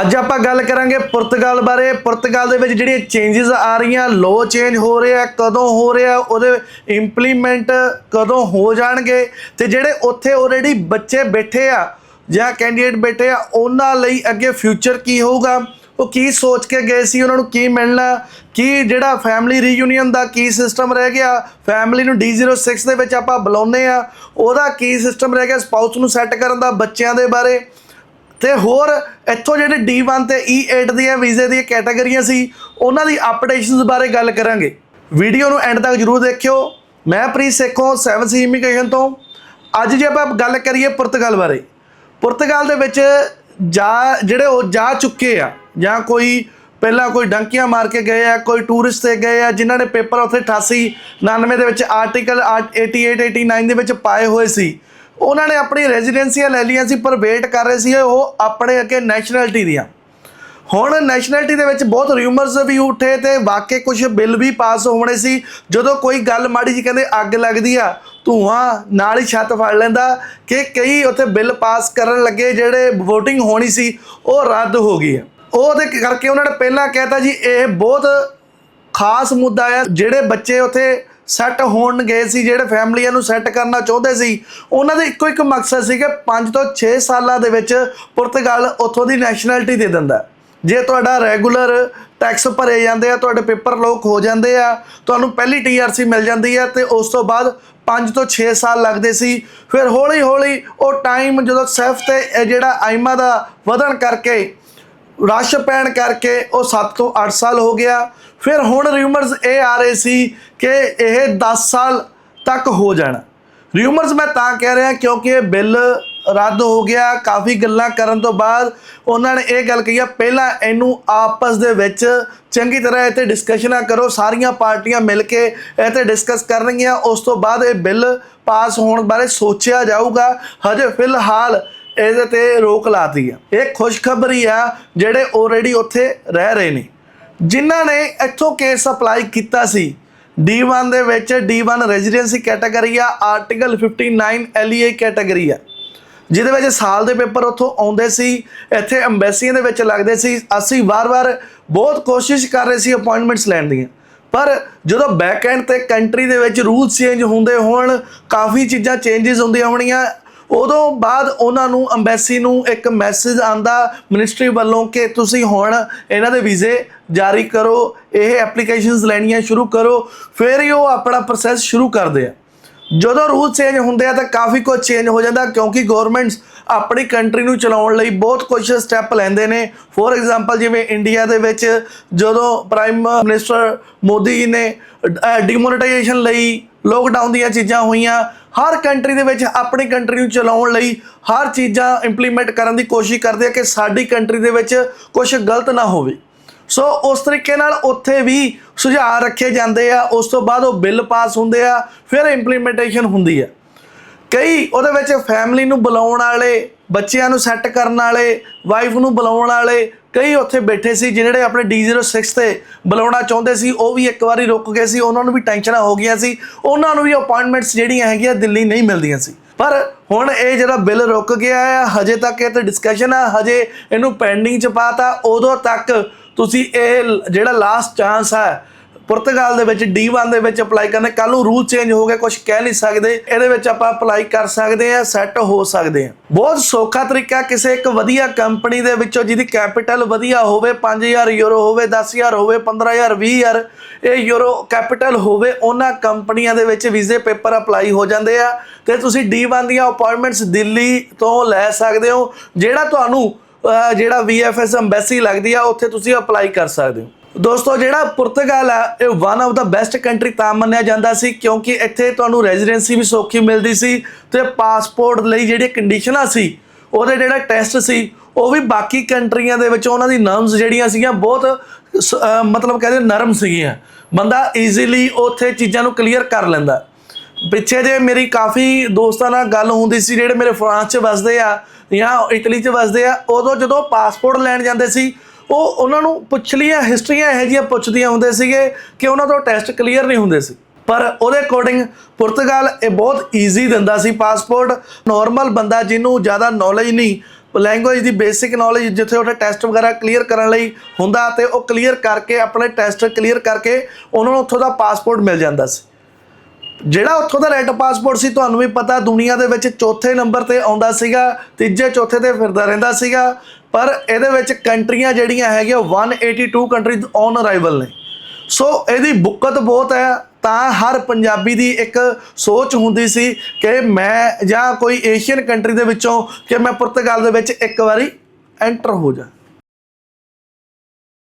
ਅੱਜ ਆਪਾਂ ਗੱਲ ਕਰਾਂਗੇ ਪੁਰਤਗਾਲ ਬਾਰੇ। ਪੁਰਤਗਾਲ ਦੇ ਵਿੱਚ ਜਿਹੜੀਆਂ ਚੇਂਜਸ ਆ ਰਹੀਆਂ ਲੋ ਚੇਂਜ ਹੋ ਰਿਹਾ, ਕਦੋਂ ਹੋ ਰਿਹਾ, ਉਹਦੇ ਇੰਪਲੀਮੈਂਟ ਕਦੋਂ ਹੋ ਜਾਣਗੇ ਤੇ ਜਿਹੜੇ ਉੱਥੇ ਆਲਰੇਡੀ ਬੱਚੇ ਬੈਠੇ ਆ ਜਾਂ ਕੈਂਡੀਡੇਟ ਬੈਠੇ ਆ, ਉਹਨਾਂ ਲਈ ਅੱਗੇ ਫਿਊਚਰ ਕੀ ਹੋਊਗਾ? ਉਹ ਕੀ ਸੋਚ ਕੇ ਗਏ ਸੀ, ਉਹਨਾਂ ਨੂੰ ਕੀ ਮਿਲਣਾ? ਕੀ ਜਿਹੜਾ ਫੈਮਿਲੀ ਰੀਯੂਨੀਅਨ ਦਾ ਕੀ ਸਿਸਟਮ ਰਹਿ ਗਿਆ? ਫੈਮਿਲੀ ਨੂੰ D06 ਦੇ ਵਿੱਚ ਆਪਾਂ ਬੁਲਾਉਂਦੇ ਆ। ਉਹਦਾ ਕੀ ਸਿਸਟਮ ਰਹਿ ਗਿਆ? ਸਪਾਊਸ ਨੂੰ ਸੈੱਟ ਕਰਨ ਦਾ, ਬੱਚਿਆਂ ਦੇ ਬਾਰੇ। ਤੇ ਹੋਰ ਇੱਥੋਂ ਜਿਹੜੇ D1 ਤੇ E8 ਦੀਆਂ ਵੀਜ਼ੇ ਦੀਆਂ ਕੈਟਾਗਰੀਆਂ ਸੀ, ਉਹਨਾਂ ਦੀ ਅਪਡੇਸ਼ਨਸ ਬਾਰੇ ਗੱਲ ਕਰਾਂਗੇ। ਵੀਡੀਓ ਨੂੰ ਐਂਡ ਤੱਕ ਜਰੂਰ ਦੇਖਿਓ। ਮੈਂ ਪ੍ਰੀਤ ਸੇਖੋਂ 7C ਇਮੀਗ੍ਰੇਸ਼ਨ ਤੋਂ। ਅੱਜ ਜੇ ਆਪਾਂ ਗੱਲ ਕਰੀਏ ਪੁਰਤਗਾਲ ਬਾਰੇ, ਪੁਰਤਗਾਲ ਦੇ ਵਿੱਚ ਜਾ, ਜਿਹੜੇ ਉਹ ਜਾ ਚੁੱਕੇ ਆ, ਜਾਂ ਕੋਈ ਪਹਿਲਾਂ ਕੋਈ ਡੰਕੀਆਂ ਮਾਰ ਕੇ ਗਏ ਆ, ਕੋਈ ਟੂਰਿਸਟ ਤੇ ਗਏ ਆ, ਜਿਨ੍ਹਾਂ ਨੇ ਪੇਪਰ ਉੱਥੇ 88 99 ਦੇ ਵਿੱਚ ਆਰਟੀਕਲ 88 89 ਦੇ ਵਿੱਚ ਪਾਏ ਹੋਏ ਸੀ। ਉਹਨਾਂ ਨੇ ਆਪਣੀ ਰੈਜ਼ੀਡੈਂਸੀਆਂ ਲੈ ਲਈਆਂ ਸੀ, ਪਰ ਵੇਟ ਕਰ ਰਹੇ ਸੀ ਉਹ ਆਪਣੇ ਅੱਗੇ ਨੈਸ਼ਨੈਲਿਟੀ ਦੀਆਂ। ਹੁਣ ਨੈਸ਼ਨੈਲਿਟੀ ਦੇ ਵਿੱਚ ਬਹੁਤ ਰਿਊਮਰਸ ਵੀ ਉੱਠੇ ਤੇ ਵਾਕਈ ਕੁਝ ਬਿੱਲ ਵੀ ਪਾਸ ਹੋਣੇ ਸੀ। ਜਦੋਂ ਕੋਈ ਗੱਲ ਮਾੜੀ ਜੀ ਕਹਿੰਦੇ ਅੱਗ ਲੱਗਦੀ ਆ, ਧੂਆਂ ਨਾਲ ਹੀ ਛੱਤ ਫੜ ਲੈਂਦਾ ਕਿ ਕਈ ਉੱਥੇ ਬਿੱਲ ਪਾਸ ਕਰਨ ਲੱਗੇ ਜਿਹੜੇ VOTING ਹੋਣੀ ਸੀ, ਉਹ ਰੱਦ ਹੋ ਗਈ ਆ। ਉਹਦੇ ਕਰਕੇ ਉਹਨਾਂ ਨੇ ਪਹਿਲਾਂ ਕਹਿਤਾ ਜੀ, ਇਹ ਬਹੁਤ ਖਾਸ ਮੁੱਦਾ ਆ, ਜਿਹੜੇ ਬੱਚੇ ਉੱਥੇ ਸੈੱਟ ਹੋਣ ਗਏ ਸੀ, ਜਿਹੜੇ ਫੈਮਲੀਆਂ ਨੂੰ ਸੈੱਟ ਕਰਨਾ ਚਾਹੁੰਦੇ ਸੀ। ਉਹਨਾਂ ਦਾ ਇੱਕੋ ਇੱਕ ਮਕਸਦ ਸੀ ਕਿ 5 ਤੋਂ 6 ਸਾਲਾਂ ਦੇ ਵਿੱਚ ਪੁਰਤਗਾਲ ਉੱਥੋਂ ਦੀ ਨੈਸ਼ਨੈਲਿਟੀ ਦੇ ਦਿੰਦਾ। ਜੇ ਤੁਹਾਡਾ ਰੈਗੂਲਰ ਟੈਕਸ ਭਰੇ ਜਾਂਦੇ ਆ, ਤੁਹਾਡੇ ਪੇਪਰ ਲੋਕ ਹੋ ਜਾਂਦੇ ਆ, ਤੁਹਾਨੂੰ ਪਹਿਲੀ ਟੀਆਰਸੀ ਮਿਲ ਜਾਂਦੀ ਆ ਤੇ ਉਸ ਤੋਂ ਬਾਅਦ 5 ਤੋਂ 6 ਸਾਲ ਲੱਗਦੇ ਸੀ। ਫਿਰ ਹੌਲੀ ਹੌਲੀ ਉਹ ਟਾਈਮ ਜਦੋਂ ਸੈਫ ਤੇ ਜਿਹੜਾ ਆਈਮਾ ਦਾ ਵਧਣ ਕਰਕੇ ਰਸ਼ ਪੈਣ ਕਰਕੇ ਉਹ 7 ਤੋਂ 8 ਸਾਲ ਹੋ ਗਿਆ। ਫਿਰ ਹੁਣ ਰਿਊਮਰਸ ਇਹ ਆ ਰਹੇ ਸੀ ਕਿ ਇਹ 10 ਸਾਲ ਤੱਕ ਹੋ ਜਾਣਾ। ਰਿਊਮਰਸ ਮੈਂ ਤਾਂ ਕਹਿ ਰਿਹਾ ਕਿਉਂਕਿ ਇਹ ਬਿੱਲ ਰੱਦ ਹੋ ਗਿਆ। ਕਾਫੀ ਗੱਲਾਂ ਕਰਨ ਤੋਂ ਬਾਅਦ ਉਹਨਾਂ ਨੇ ਇਹ ਗੱਲ ਕਹੀ ਆ, ਪਹਿਲਾਂ ਇਹਨੂੰ ਆਪਸ ਦੇ ਵਿੱਚ ਚੰਗੀ ਤਰ੍ਹਾਂ ਇਹ ਤੇ ਡਿਸਕਸ਼ਨਾਂ ਕਰੋ। ਸਾਰੀਆਂ ਪਾਰਟੀਆਂ ਮਿਲ ਕੇ ਇਹ ਤੇ ਡਿਸਕਸ ਕਰਨਗੀਆਂ। ਉਸ ਤੋਂ ਬਾਅਦ ਇਹ ਬਿੱਲ ਪਾਸ ਹੋਣ ਬਾਰੇ ਸੋਚਿਆ ਜਾਊਗਾ। ਹਜੇ ਫਿਲਹਾਲ ਇਹਦੇ ਤੇ ਰੋਕ ਲਾਤੀ ਆ। ਇਹ ਖੁਸ਼ਖਬਰੀ ਆ ਜਿਹੜੇ ਆਲਰੇਡੀ ਉੱਥੇ ਰਹਿ ਰਹੇ ਨੇ। ਜਿਨ੍ਹਾਂ ਨੇ ਇੱਥੋਂ ਕੇਸ ਅਪਲਾਈ ਕੀਤਾ ਸੀ। D1 ਦੇ ਵਿੱਚ D1 ਰੈਜ਼ੀਡੈਂਸੀ ਕੈਟਾਗਰੀ ਆ ਆਰਟੀਕਲ 59 LEA ਕੈਟਾਗਰੀ ਆ। ਜਿਹਦੇ ਵਿੱਚ ਸਾਲ ਦੇ ਪੇਪਰ ਉੱਥੋਂ ਆਉਂਦੇ ਸੀ, ਇੱਥੇ ਐਮਬੈਸੀਆਂ ਦੇ ਵਿੱਚ ਲੱਗਦੇ ਸੀ। ਅਸੀਂ ਵਾਰ-ਵਾਰ ਬਹੁਤ ਕੋਸ਼ਿਸ਼ ਕਰ ਰਹੇ ਸੀ ਅਪਾਇੰਟਮੈਂਟਸ ਲੈਣ ਦੀਆਂ। ਪਰ ਜਦੋਂ ਬੈਕ ਐਂਡ ਤੇ ਕੰਟਰੀ ਦੇ ਵਿੱਚ ਰੂਲ ਚੇਂਜ ਹੁੰਦੇ ਹੋਣ, ਕਾਫੀ ਚੀਜ਼ਾਂ ਚੇਂਜਸ ਹੁੰਦੀਆਂ ਹੋਣੀਆਂ ਉਦੋਂ ਬਾਅਦ ਉਹਨਾਂ ਨੂੰ ਐਮਬੈਸੀ ਨੂੰ ਇੱਕ ਮੈਸੇਜ ਆਂਦਾ ਮਿਨਿਸਟਰੀ ਵੱਲੋਂ ਕਿ ਤੁਸੀਂ ਹੁਣ ਇਹਨਾਂ ਦੇ ਵੀਜ਼ੇ ਜਾਰੀ ਕਰੋ, ਇਹ ਐਪਲੀਕੇਸ਼ਨਸ ਲੈਣੀਆਂ ਸ਼ੁਰੂ ਕਰੋ, ਫਿਰ ਹੀ ਉਹ ਆਪਣਾ ਪ੍ਰੋਸੈਸ ਸ਼ੁਰੂ ਕਰਦੇ ਆ। ਜਦੋਂ ਰੂਲ ਚੇਂਜ ਹੁੰਦੇ ਆ ਤਾਂ ਕਾਫੀ ਕੁਝ ਚੇਂਜ ਹੋ ਜਾਂਦਾ ਕਿਉਂਕਿ ਗਵਰਨਮੈਂਟਸ ਆਪਣੀ ਕੰਟਰੀ ਨੂੰ ਚਲਾਉਣ ਲਈ ਬਹੁਤ ਕੁਝ ਸਟੈਪ ਲੈਂਦੇ ਨੇ। ਫੋਰ ਐਗਜ਼ਾਮਪਲ ਜਿਵੇਂ ਇੰਡੀਆ ਦੇ ਵਿੱਚ ਜਦੋਂ ਪ੍ਰਾਈਮ ਮਿਨਿਸਟਰ ਮੋਦੀ ਜੀ ਨੇ ਡਿਮੋਨੇਟਾਈਜੇਸ਼ਨ ਲਈ ਲੋਕਡਾਊਨ ਦੀਆਂ ਚੀਜ਼ਾਂ ਹੋਈਆਂ ਹਰ ਕੰਟਰੀ ਦੇ ਵਿੱਚ ਆਪਣੀ ਕੰਟਰੀ ਨੂੰ ਚਲਾਉਣ ਲਈ ਹਰ ਚੀਜ਼ਾਂ ਇੰਪਲੀਮੈਂਟ ਕਰਨ ਦੀ ਕੋਸ਼ਿਸ਼ ਕਰਦੇ ਆ ਕਿ ਸਾਡੀ ਕੰਟਰੀ ਦੇ ਵਿੱਚ ਕੁਝ ਗਲਤ ਨਾ ਹੋਵੇ। ਸੋ ਉਸ ਤਰੀਕੇ ਨਾਲ ਉੱਥੇ ਵੀ ਸੁਝਾਅ ਰੱਖੇ ਜਾਂਦੇ ਆ, ਉਸ ਤੋਂ ਬਾਅਦ ਉਹ ਬਿੱਲ ਪਾਸ ਹੁੰਦੇ ਆ, ਫਿਰ ਇੰਪਲੀਮੈਂਟੇਸ਼ਨ ਹੁੰਦੀ ਆ। ਕਈ ਉਹਦੇ ਵਿੱਚ ਫੈਮਿਲੀ ਨੂੰ ਬੁਲਾਉਣ ਵਾਲੇ, ਬੱਚਿਆਂ ਨੂੰ ਸੈੱਟ ਕਰਨ ਵਾਲੇ ਵਾਈਫ ਨੂੰ ਬੁਲਾਉਣ ਵਾਲੇ ਕਈ ਉੱਥੇ ਬੈਠੇ ਸੀ ਜਿਹੜੇ ਆਪਣੇ D06 ਤੇ ਬੁਲਾਉਣਾ ਚਾਹੁੰਦੇ ਸੀ, ਉਹ ਵੀ ਇੱਕ ਵਾਰੀ ਰੁਕ ਗਏ ਸੀ, ਉਹਨਾਂ ਨੂੰ ਵੀ ਟੈਨਸ਼ਨਾਂ ਹੋ ਗਈਆਂ ਸੀ, ਉਹਨਾਂ ਨੂੰ ਵੀ ਅਪਾਇੰਟਮੈਂਟਸ ਜਿਹੜੀਆਂ ਹੈਗੀਆਂ ਦਿੱਲੀ ਨਹੀਂ ਮਿਲਦੀਆਂ ਸੀ। ਪਰ ਹੁਣ ਇਹ ਜਿਹੜਾ ਬਿੱਲ ਰੁਕ ਗਿਆ ਹੈ ਹਜੇ ਤੱਕ ਇਹ ਤੇ ਡਿਸਕਸ਼ਨ ਆ, ਹਜੇ ਇਹਨੂੰ ਪੈਂਡਿੰਗ ਚ ਪਾਤਾ, ਉਦੋਂ ਤੱਕ ਤੁਸੀਂ ਇਹ ਜਿਹੜਾ ਲਾਸਟ ਚਾਂਸ ਹੈ ਪੁਰਤਗਾਲ ਦੇ ਵਿੱਚ D1 ਦੇ ਵਿੱਚ ਅਪਲਾਈ ਕਰਨਾ ਕੱਲ ਨੂੰ ਰੂਲ ਚੇਂਜ ਹੋ ਗਿਆ ਕੁਝ ਕਹਿ ਨਹੀਂ ਸਕਦੇ। ਇਹਦੇ ਵਿੱਚ ਆਪਾਂ ਅਪਲਾਈ ਕਰ ਸਕਦੇ ਆ ਸੈੱਟ ਹੋ ਸਕਦੇ ਆ ਬਹੁਤ ਸੌਖਾ ਤਰੀਕਾ, ਕਿਸੇ ਇੱਕ ਵਧੀਆ ਕੰਪਨੀ ਦੇ ਵਿੱਚੋਂ ਜਿਹਦੀ ਕੈਪੀਟਲ ਵਧੀਆ ਹੋਵੇ 5000 ਯੂਰੋ ਹੋਵੇ 10000 ਹੋਵੇ 15000 20000 ਇਹ ਯੂਰੋ ਕੈਪੀਟਲ ਹੋਵੇ, ਉਹਨਾਂ ਕੰਪਨੀਆਂ ਦੇ ਵਿੱਚ ਵੀਜ਼ੇ ਪੇਪਰ ਅਪਲਾਈ ਹੋ ਜਾਂਦੇ ਆ। ਤੇ ਤੁਸੀਂ D1 ਦੀਆਂ ਅਪਾਇੰਟਮੈਂਟਸ ਦਿੱਲੀ ਤੋਂ ਲੈ ਸਕਦੇ ਹੋ, ਜਿਹੜਾ ਤੁਹਾਨੂੰ, ਅਹ, ਜਿਹੜਾ VFS ਐਮਬੈਸੀ ਲੱਗਦੀ ਆ, ਉੱਥੇ ਤੁਸੀਂ ਅਪਲਾਈ ਕਰ ਸਕਦੇ ਹੋ। ਦੋਸਤੋ, ਜਿਹੜਾ ਪੁਰਤਗਾਲ ਆ, ਇਹ one of the best country ਤਾਂ ਮੰਨਿਆ ਜਾਂਦਾ ਸੀ, ਕਿਉਂਕਿ ਇੱਥੇ ਤੁਹਾਨੂੰ ਰੈਜ਼ੀਡੈਂਸੀ ਵੀ ਸੌਖੀ ਮਿਲਦੀ ਸੀ ਤੇ ਪਾਸਪੋਰਟ ਲਈ ਜਿਹੜੀ ਕੰਡੀਸ਼ਨਾਂ ਸੀ, ਉਹਦੇ ਜਿਹੜਾ ਟੈਸਟ ਸੀ, ਉਹ ਵੀ ਬਾਕੀ ਕੰਟਰੀਆਂ ਦੇ ਵਿੱਚ ਉਹਨਾਂ ਦੀ ਨਰਮਸ ਜਿਹੜੀਆਂ ਸੀਗੀਆਂ, ਬਹੁਤ ਸ- ਅਹ ਮਤਲਬ ਕਹਿੰਦੇ ਨਰਮ ਸੀਗੀਆਂ। ਬੰਦਾ ਈਜ਼ੀਲੀ ਉੱਥੇ ਚੀਜ਼ਾਂ ਨੂੰ ਕਲੀਅਰ ਕਰ ਲੈਂਦਾ। ਪਿੱਛੇ ਜੇ ਮੇਰੀ ਕਾਫੀ ਦੋਸਤਾਂ ਨਾਲ ਗੱਲ ਹੁੰਦੀ ਸੀ, ਜਿਹੜੇ ਮੇਰੇ ਫਰਾਂਸ 'ਚ ਵਸਦੇ ਆ ਜਾਂ ਇਟਲੀ 'ਚ ਵਸਦੇ ਆ, ਉਦੋਂ ਜਦੋਂ ਪਾਸਪੋਰਟ ਲੈਣ ਜਾਂਦੇ ਸੀ ਉਹ ਉਹਨਾਂ ਨੂੰ ਪੁੱਛਲੀਆਂ ਹਿਸਟਰੀਆਂ ਇਹੋ ਜਿਹੀਆਂ ਪੁੱਛਦੀਆਂ ਹੁੰਦੇ ਸੀਗੇ ਕਿ ਉਹਨਾਂ ਤੋਂ ਟੈਸਟ ਕਲੀਅਰ ਨਹੀਂ ਹੁੰਦੇ ਸੀ। ਪਰ ਉਹਦੇ ਅਕੋਰਡਿੰਗ ਪੁਰਤਗਾਲ ਇਹ ਬਹੁਤ ਈਜ਼ੀ ਦਿੰਦਾ ਸੀ ਪਾਸਪੋਰਟ ਨਾਰਮਲ ਬੰਦਾ ਜਿਹਨੂੰ ਜ਼ਿਆਦਾ ਨੌਲੇਜ ਨਹੀਂ ਲੈਂਗੁਏਜ ਦੀ ਬੇਸਿਕ ਨੌਲੇਜ ਜਿੱਥੇ ਉਹਦਾ ਟੈਸਟ ਵਗੈਰਾ ਕਲੀਅਰ ਕਰਨ ਲਈ ਹੁੰਦਾ ਤੇ ਉਹ ਕਲੀਅਰ ਕਰਕੇ, ਆਪਣੇ ਟੈਸਟ ਕਲੀਅਰ ਕਰਕੇ ਉਹਨਾਂ ਨੂੰ ਉੱਥੋਂ ਦਾ ਪਾਸਪੋਰਟ ਮਿਲ ਜਾਂਦਾ ਸੀ। ਜਿਹੜਾ ਉੱਥੋਂ ਦਾ ਰੈੱਡ ਪਾਸਪੋਰਟ ਸੀ, ਤੁਹਾਨੂੰ ਵੀ ਪਤਾ, ਦੁਨੀਆ ਦੇ ਵਿੱਚ ਚੌਥੇ ਨੰਬਰ ਤੇ ਆਉਂਦਾ ਸੀਗਾ, ਤੀਜੇ, ਚੌਥੇ ਤੇ ਫਿਰਦਾ ਰਹਿੰਦਾ ਸੀਗਾ, ਪਰ ਇਹਦੇ ਵਿੱਚ ਕੰਟਰੀਆਂ ਜਿਹੜੀਆਂ ਹੈਗੀਆਂ 182 ਕੰਟਰੀ ਔਨ ਅਰਾਈਵਲ ਨੇ। ਸੋ ਇਹਦੀ ਬੁੱਕਤ ਬਹੁਤ ਹੈ, ਤਾਂ ਹਰ ਪੰਜਾਬੀ ਦੀ ਇੱਕ ਸੋਚ ਹੁੰਦੀ ਸੀ ਕਿ ਮੈਂ ਜਾਂ ਕੋਈ ਏਸ਼ੀਅਨ ਕੰਟਰੀ ਦੇ ਵਿੱਚੋਂ, ਕਿ ਮੈਂ ਪੁਰਤਗਾਲ ਦੇ ਵਿੱਚ ਇੱਕ ਵਾਰੀ ਐਂਟਰ ਹੋ ਜਾ